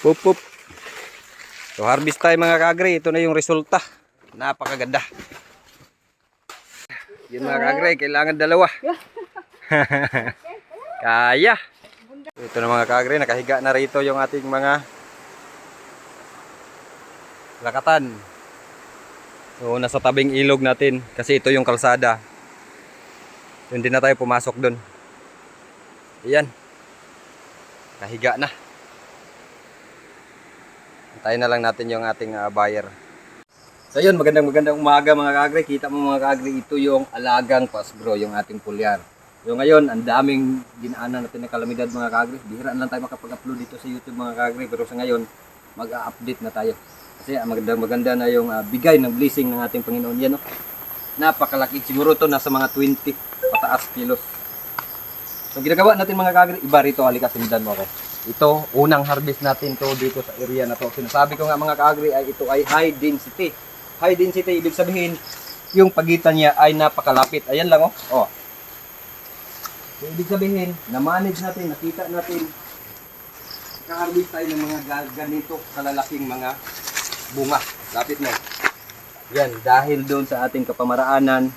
Pup, pup. So harvest tayo mga kagre. Ito na yung resulta. Napakaganda. Yun mga kagre, kailangan dalawa. Kaya. Ito na mga kagre, nakahiga na rito yung ating mga lakatan. So nasa tabing ilog natin kasi ito yung kalsada. Hindi na tayo pumasok doon. Ayan. Kahiga na. Antayin na lang natin yung ating ah, buyer. So yun, magandang magandang umaga mga kagre. Kita mo mga kagre, ito yung alagang pasbro, yung ating pulyar. So ngayon, ang daming dinaanan natin ng kalamidad mga kagre. Bihira lang tayo makapag-upload dito sa YouTube mga kagre. Pero sa ngayon, mag-update na tayo. Kasi ah, maganda, maganda na yung ah, bigay ng blessing ng ating Panginoon. Yan, no? Napakalaki. Siguro to nasa mga 20 pataas kilos. So ginagawa natin mga kagre, iba rito, halika sundan mo ako. Ito, unang harvest natin to dito sa area na to. Sinasabi ko nga mga kagre ay ito ay high density. High density, ibig sabihin, yung pagitan niya ay napakalapit. Ayan lang oh. oh. So, ibig sabihin, na-manage natin, nakita natin, ka-harvest tayo ng mga ga- ganito kalalaking mga bunga. Lapit na. Yan, dahil doon sa ating kapamaraanan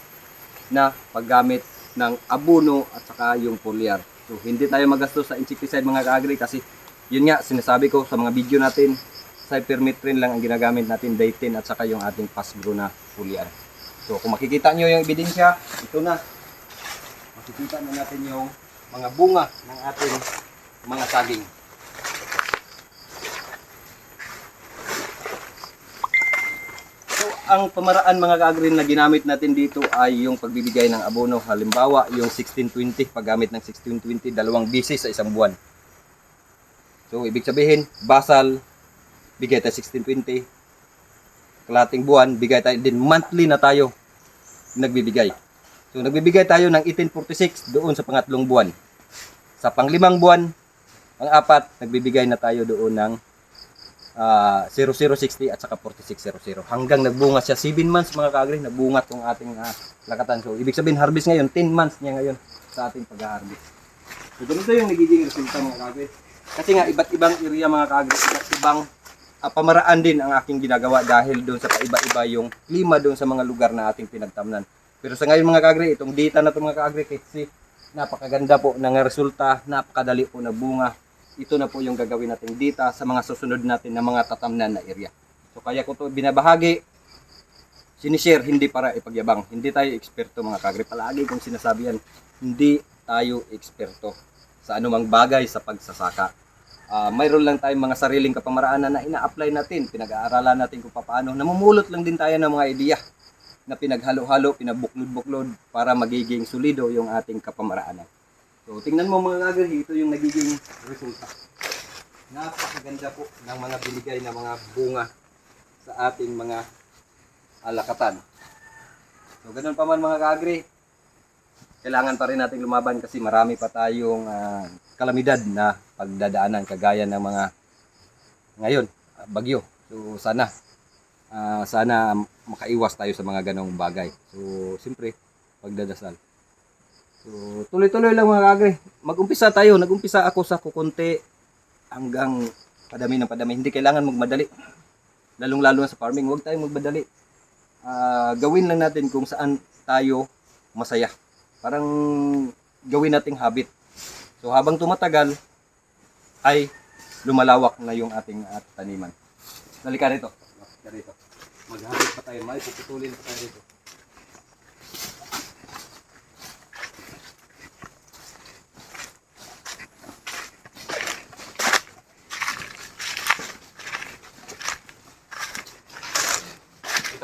na paggamit ng abono at saka yung foliar. So, hindi tayo magastos sa insecticide mga kaagri kasi yun nga, sinasabi ko sa mga video natin, cypermethrin lang ang ginagamit natin, Dayton at saka yung ating pasbro na foliar. So, kung makikita nyo yung ebidensya, ito na. Makikita na natin yung mga bunga ng ating mga saging. Ang pamaraan mga kaagrin na ginamit natin dito ay yung pagbibigay ng abono. Halimbawa, yung 1620, paggamit ng 1620, dalawang bisis sa isang buwan. So, ibig sabihin, basal, bigay tayo 1620. Kalating buwan, bigay tayo din monthly na tayo nagbibigay. So, nagbibigay tayo ng 1846 doon sa pangatlong buwan. Sa panglimang buwan, ang apat, nagbibigay na tayo doon ng ah 0060 at saka 4600 hanggang nagbunga siya. 7 months mga kaagri nagbunga tong ating ah, lakatan. So ibig sabihin harvest ngayon 10 months niya ngayon sa ating pag-harvest. So ganito yung nagiging resulta mga kaagri. Kasi nga iba't ibang area mga kaagri iba't ibang ah, pamaraan din ang aking ginagawa dahil doon sa paiba-iba yung klima doon sa mga lugar na ating pinagtamnan. Pero sa ngayon mga kaagri itong data na to mga kaagri kasi napakaganda po ng resulta napakadali po na bunga ito na po yung gagawin natin dita sa mga susunod natin na mga tatamnan na area. So kaya ko to binabahagi, sinishare hindi para ipagyabang. Hindi tayo eksperto mga kagri. Palagi kong sinasabi yan, hindi tayo eksperto sa anumang bagay sa pagsasaka. Ah, mayroon lang tayong mga sariling kapamaraanan na ina-apply natin, pinag-aaralan natin kung paano. Namumulot lang din tayo ng mga ideya na pinaghalo-halo, pinabuklod-buklod para magiging solido yung ating kapamaraanan. So, tingnan mo mga kagri, ito yung nagiging resulta. Napakaganda po ng mga binigay na mga bunga sa ating mga alakatan. So, ganun pa man mga kagri, kailangan pa rin nating lumaban kasi marami pa tayong ah, kalamidad na pagdadaanan kagaya ng mga ngayon, ah, bagyo. So, sana ah, sana makaiwas tayo sa mga ganong bagay. So, siyempre, pagdadasal. So, tuloy-tuloy lang mga kagre. Mag-umpisa tayo. Nag-umpisa ako sa kukunti hanggang padami ng padami. Hindi kailangan magmadali. Lalong-lalo na sa farming. Huwag tayong magmadali. Ah, gawin lang natin kung saan tayo masaya. Parang gawin nating habit. So, habang tumatagal, ay lumalawak na yung ating at taniman. Halika rito. Halika rito. Maghabit pa tayo. May puputulin pa tayo rito.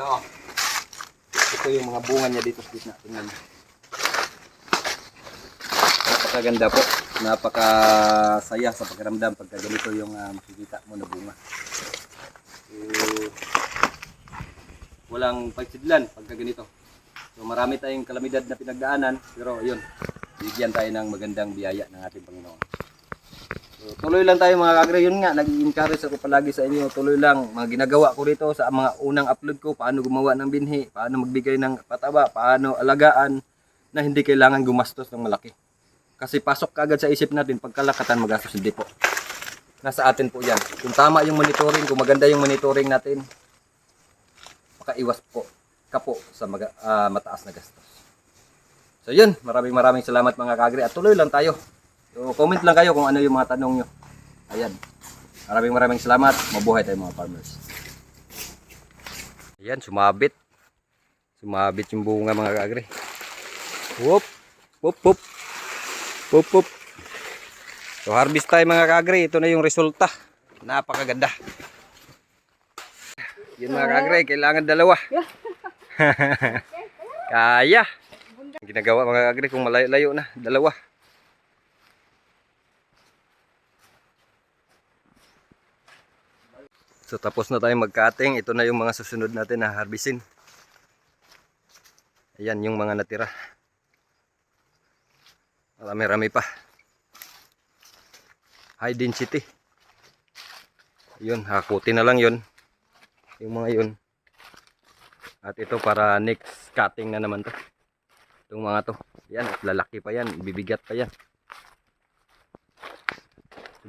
Ito. oh. Ito yung mga bunga niya dito sa gitna. Tingnan mo. Napakaganda po. Napakasaya sa pakiramdam pagka ganito yung ah, makikita mo na bunga. So, walang pagsidlan pagka ganito. So marami tayong kalamidad na pinagdaanan pero yun, bigyan tayo ng magandang biyaya ng ating Panginoon. Tuloy lang tayo mga kagre, yun nga, nag-encourage ako palagi sa inyo, tuloy lang, mga ginagawa ko rito sa mga unang upload ko, paano gumawa ng binhi, paano magbigay ng pataba, paano alagaan, na hindi kailangan gumastos ng malaki. Kasi pasok kagad sa isip natin, pagkalakatan magastos hindi po. nasa atin po yan. Kung tama yung monitoring, kung maganda yung monitoring natin, makaiwas po ka po sa maga- ah, mataas na gastos. So yun, maraming maraming salamat mga kagri at tuloy lang tayo. So comment lang kayo kung ano yung mga tanong nyo. Ayan. Maraming maraming salamat. Mabuhay tayo mga farmers. Ayan, sumabit. Sumabit yung bunga mga kagri. Whoop! Whoop, whoop! Whoop, whoop! So harvest tayo mga kagri. Ito na yung resulta. Napakaganda. Yun mga kagri, kailangan dalawa. Kaya. Ginagawa mga kagri kung malayo-layo na, dalawa. So tapos na tayo mag-cutting. Ito na yung mga susunod natin na harvestin. Ayan yung mga natira. Marami-rami pa. High density. Yun, hakutin na lang yun. Yung mga yun. At ito para next cutting na naman to. Itong mga to. Yan, at lalaki pa yan. Bibigat pa yan.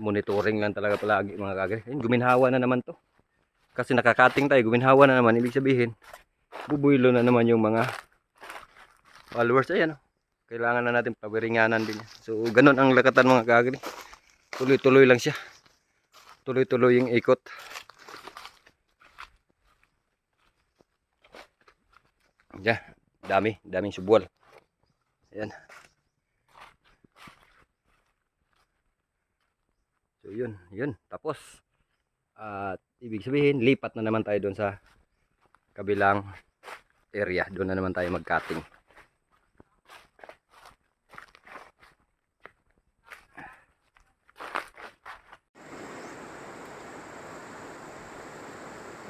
Monitoring lang talaga palagi mga kagre. Ayun, guminhawa na naman to. Kasi nakakating tayo, guminhawa na naman. Ibig sabihin, bubuylo na naman yung mga followers. Ayan, oh. kailangan na natin pawiringanan din. So, ganun ang lakatan mga kagre. Tuloy-tuloy lang siya. Tuloy-tuloy yung ikot. Diyan, dami, daming subwal. Ayan. So yun, yun, tapos. At ibig sabihin, lipat na naman tayo doon sa kabilang area. Doon na naman tayo mag-cutting.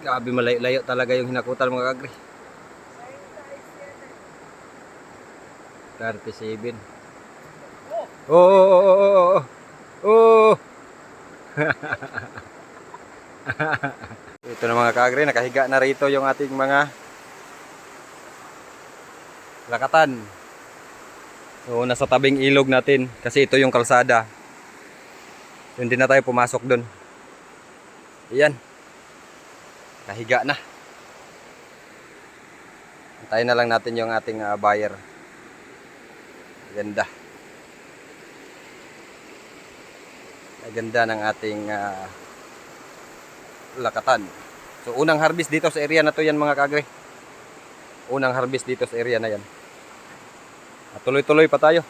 Grabe malayo-layo talaga yung hinakutan mga kagri. 37. Oo, oo, oo, oo, oo. Oo. Ito na mga kagre, nakahiga na rito yung ating mga lakatan. So, nasa tabing ilog natin kasi ito yung kalsada. Hindi na tayo pumasok doon. Ayan. Kahiga na. Antayin na lang natin yung ating ah, buyer. Ganda. Ganda ng ating ah, lakatan. So unang harvest dito sa area na to yan mga kagre. Unang harvest dito sa area na yan. At tuloy-tuloy pa tayo.